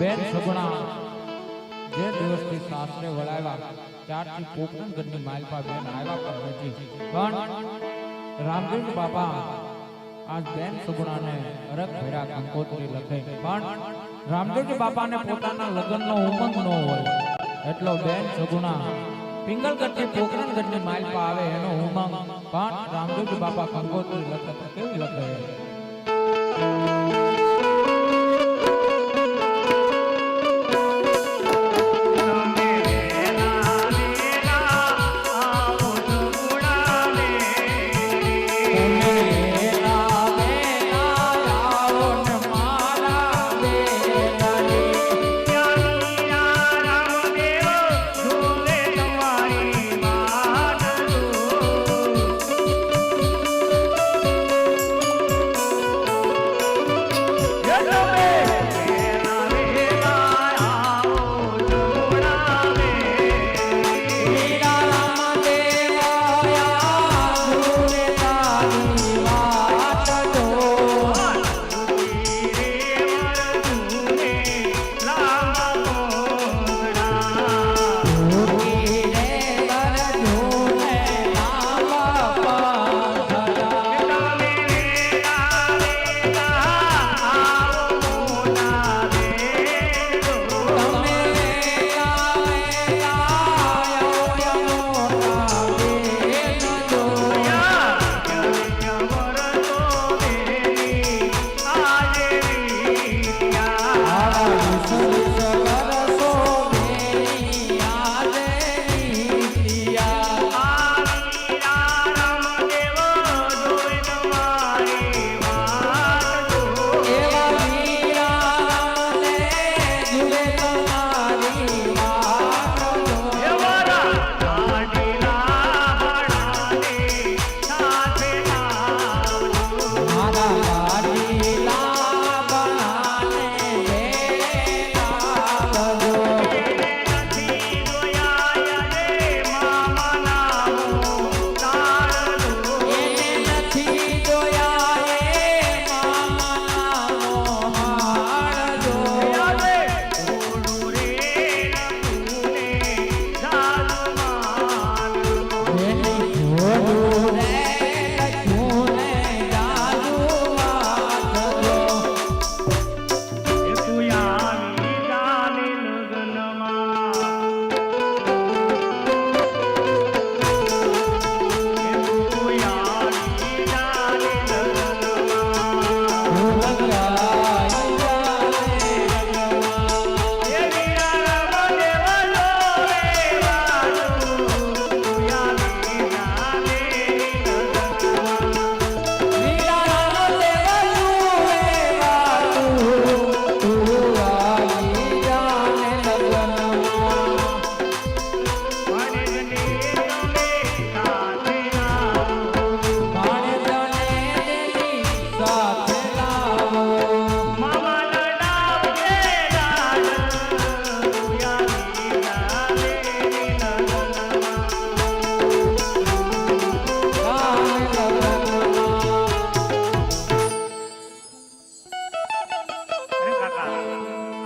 બેન સગુણા, જે દિવસથી સાસરે વળાવ્યા, ત્યારથી પોકરણગઢની માલપા બેન આવ્યા પણ નથી. પણ રામદેવ બાપા આજ બેન સગુણાને અરગ ભેરા કંકોત્રી લખે પણ રામદેવજી બાપાને પોતાના લગ્નનો ઉમંગ ન હોય, એટલો બેન સગુણા પિંગલગઢથી પોકરણગઢની માલપા આવે એનો ઉમંગ. પણ રામદેવજી બાપા કંકોત્રી લખે તો કેવી લખે Amen. Yeah.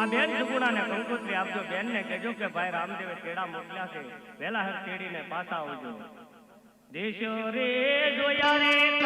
આ બેન સુગુણાને કંકોત્રી આપજો. બેનને કહેજો કે ભાઈ રામદેવે તેડા મોકલ્યા છે. વહેલા હર તેડીને પાછા આવજો. દેશો રે જોયા રે